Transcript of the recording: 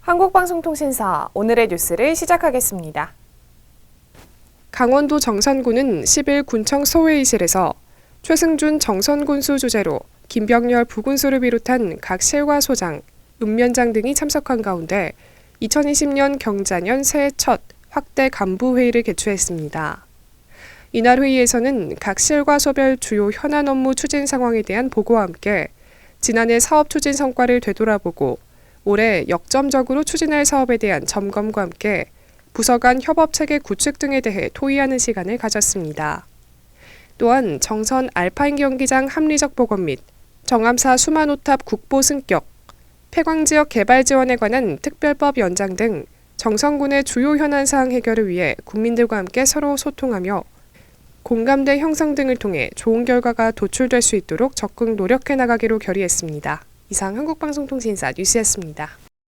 한국방송통신사 오늘의 뉴스를 시작하겠습니다. 강원도 정선군은 10일 군청 소회의실에서 최승준 정선군수 주재로 김병렬 부군수를 비롯한 각 실과 소장, 읍면장 등이 참석한 가운데 2020년 경자년 새해 첫 확대 간부 회의를 개최했습니다. 이날 회의에서는 각 실과 소별 주요 현안 업무 추진 상황에 대한 보고와 함께 지난해 사업 추진 성과를 되돌아보고 올해 역점적으로 추진할 사업에 대한 점검과 함께 부서 간 협업 체계 구축 등에 대해 토의하는 시간을 가졌습니다. 또한 정선 알파인 경기장 합리적 복원 및 정암사 수만호탑 국보 승격, 폐광 지역 개발 지원에 관한 특별법 연장 등 정선군의 주요 현안 사항 해결을 위해 국민들과 함께 서로 소통하며 공감대 형성 등을 통해 좋은 결과가 도출될 수 있도록 적극 노력해 나가기로 결의했습니다. 이상 한국방송통신사 뉴스였습니다.